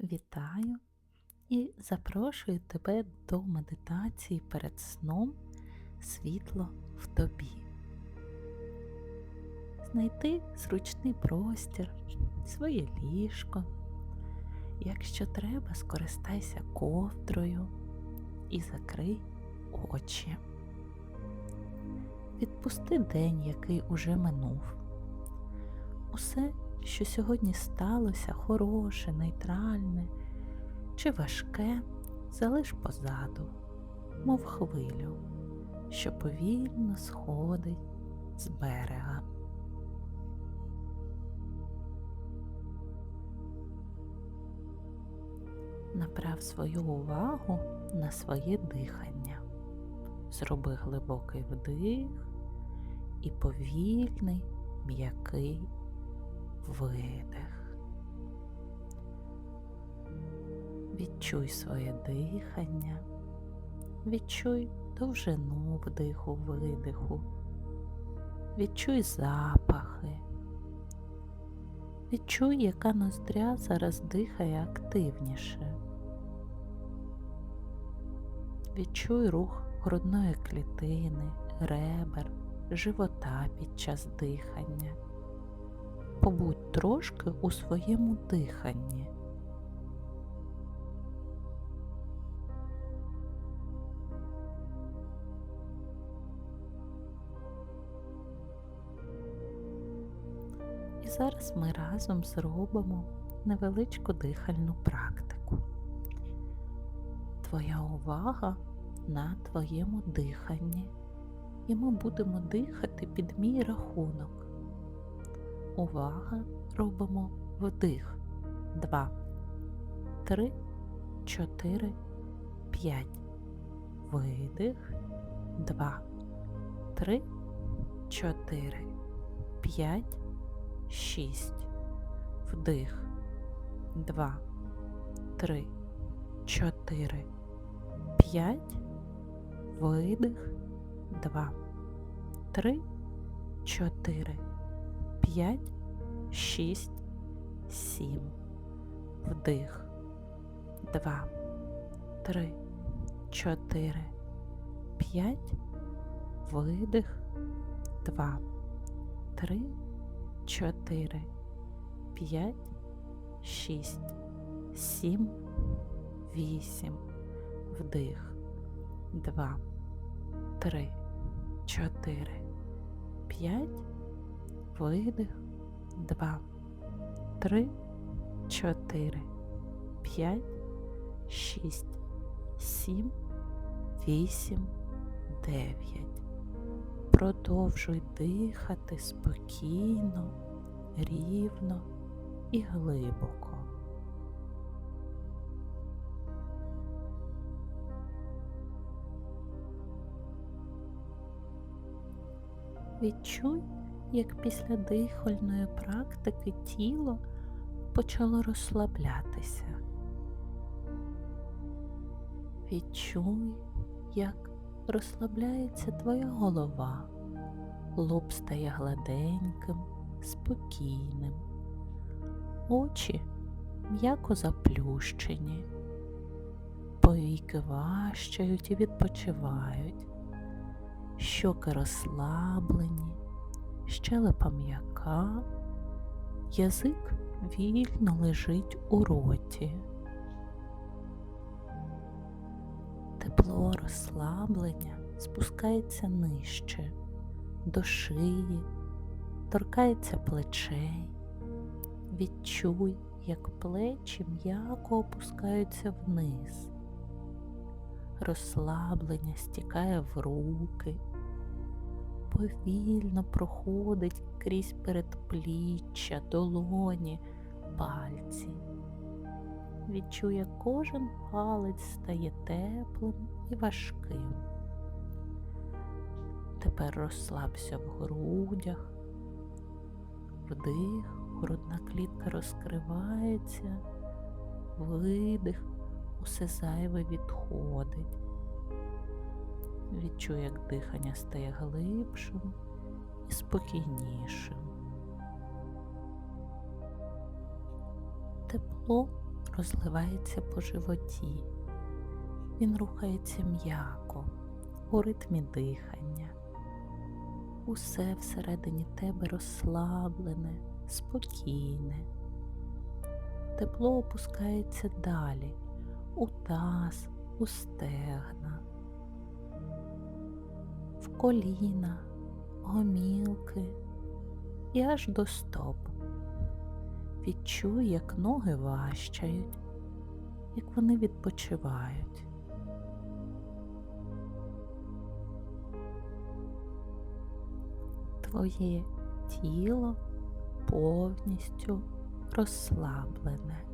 Вітаю і запрошую тебе до медитації перед сном світло в тобі. Знайти зручний простір, своє ліжко. Якщо треба, скористайся ковдрою і закрий очі. Відпусти день, який уже минув. Усе, що сьогодні сталося, хороше, нейтральне чи важке, залиш позаду, мов хвилю, що повільно сходить з берега. Направ свою увагу на своє дихання. Зроби глибокий вдих і повільний м'який видих. Відчуй своє дихання, відчуй довжину вдиху видиху, відчуй запахи, відчуй, яка ноздря зараз дихає активніше. Відчуй рух грудної клітини, ребер, живота під час дихання. Побудь трошки у своєму диханні. І зараз ми разом зробимо невеличку дихальну практику. Твоя увага на твоєму диханні, і ми будемо дихати під мій рахунок. Увага, робимо вдих. Два, три, чотири, п'ять. Видих. Два, три, чотири, п'ять, шість. Вдих. Два, три, чотири, п'ять. Видих. Два, три, чотири. 5, 6, 7. Вдих. 2, 3, 4, 5. Видих. 2, 3, 4, 5, 6, 7, 8. Вдих. 2, 3, 4, 5 видих, два, три, чотири, п'ять, шість, сім, вісім, дев'ять. Продовжуй дихати спокійно, рівно і глибоко. Відчуй як після дихальної практики тіло почало розслаблятися. Відчуй, як розслабляється твоя голова, лоб стає гладеньким, спокійним, очі м'яко заплющені, повіки важчають і відпочивають, щоки розслаблені щелепа м'яка, язик вільно лежить у роті. Тепло розслаблення спускається нижче, до шиї, торкається плечей. Відчуй, як плечі м'яко опускаються вниз. Розслаблення стікає в руки, повільно проходить крізь передпліччя, долоні, пальці. Відчує, кожен палець стає теплим і важким. Тепер розслабся в грудях, вдих, грудна клітка розкривається, видих, усе зайве відходить. Відчуй, як дихання стає глибшим і спокійнішим. Тепло розливається по животі. Він рухається м'яко, у ритмі дихання. Усе всередині тебе розслаблене, спокійне. Тепло опускається далі, у таз, у стегна, коліна, гомілки і аж до стоп. Відчуй, як ноги важчають, як вони відпочивають. Твоє тіло повністю розслаблене.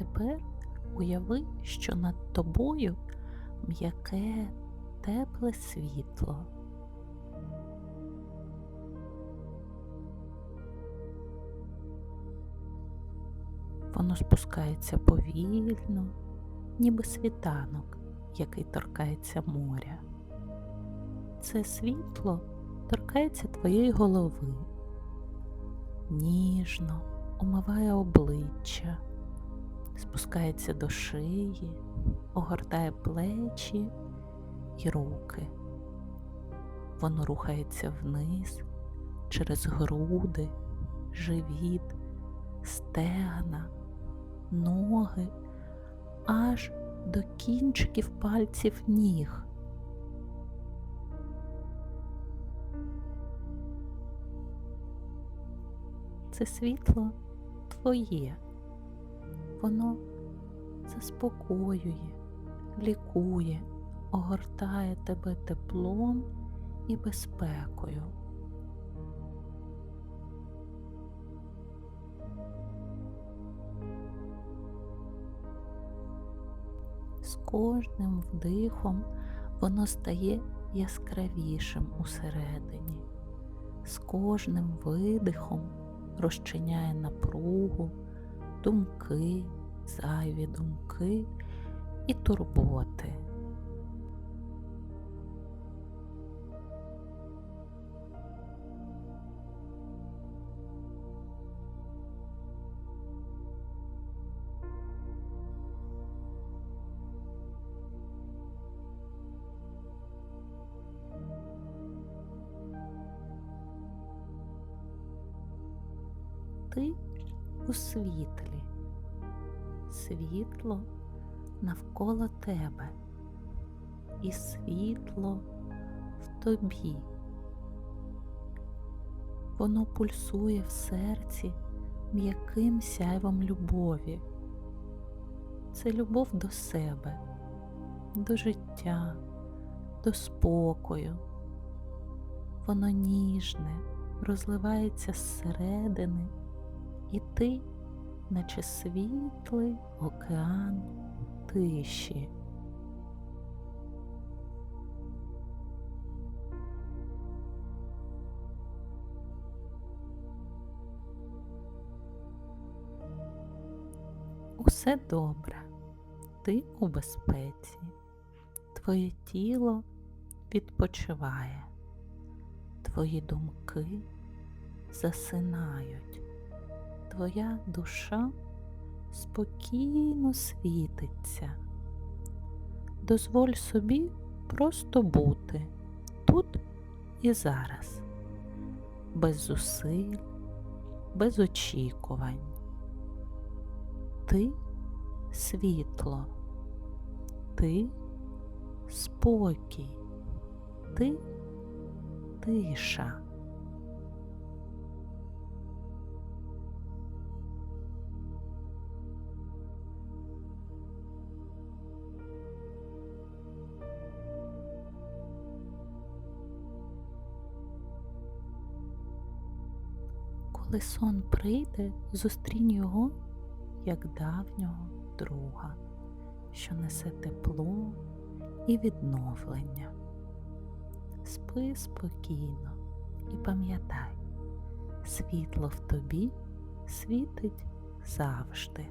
Тепер уяви, що над тобою м'яке, тепле світло. Воно спускається повільно, ніби світанок, який торкається моря. Це світло торкається твоєї голови, ніжно омиває обличчя, спускається до шиї, огортає плечі і руки. Воно рухається вниз через груди, живіт, стегна, ноги, аж до кінчиків пальців ніг. Це світло твоє, воно заспокоює, лікує, огортає тебе теплом і безпекою. З кожним вдихом воно стає яскравішим усередині, з кожним видихом розчиняє напругу, думки, зайві думки і турботи. Ти у світлі, світло навколо тебе і світло в тобі. Воно пульсує в серці м'яким сяйвом любові. Це любов до себе, до життя, до спокою. Воно ніжне, розливається зсередини, і ти, наче світлий океан тиші. Усе добре, ти у безпеці, твоє тіло відпочиває, твої думки засинають, твоя душа спокійно світиться. Дозволь собі просто бути тут і зараз, без зусиль, без очікувань. Ти світло, ти спокій, ти тиша. Коли сон прийде, зустрінь його як давнього друга, що несе тепло і відновлення. Спи спокійно і пам'ятай, світло в тобі світить завжди.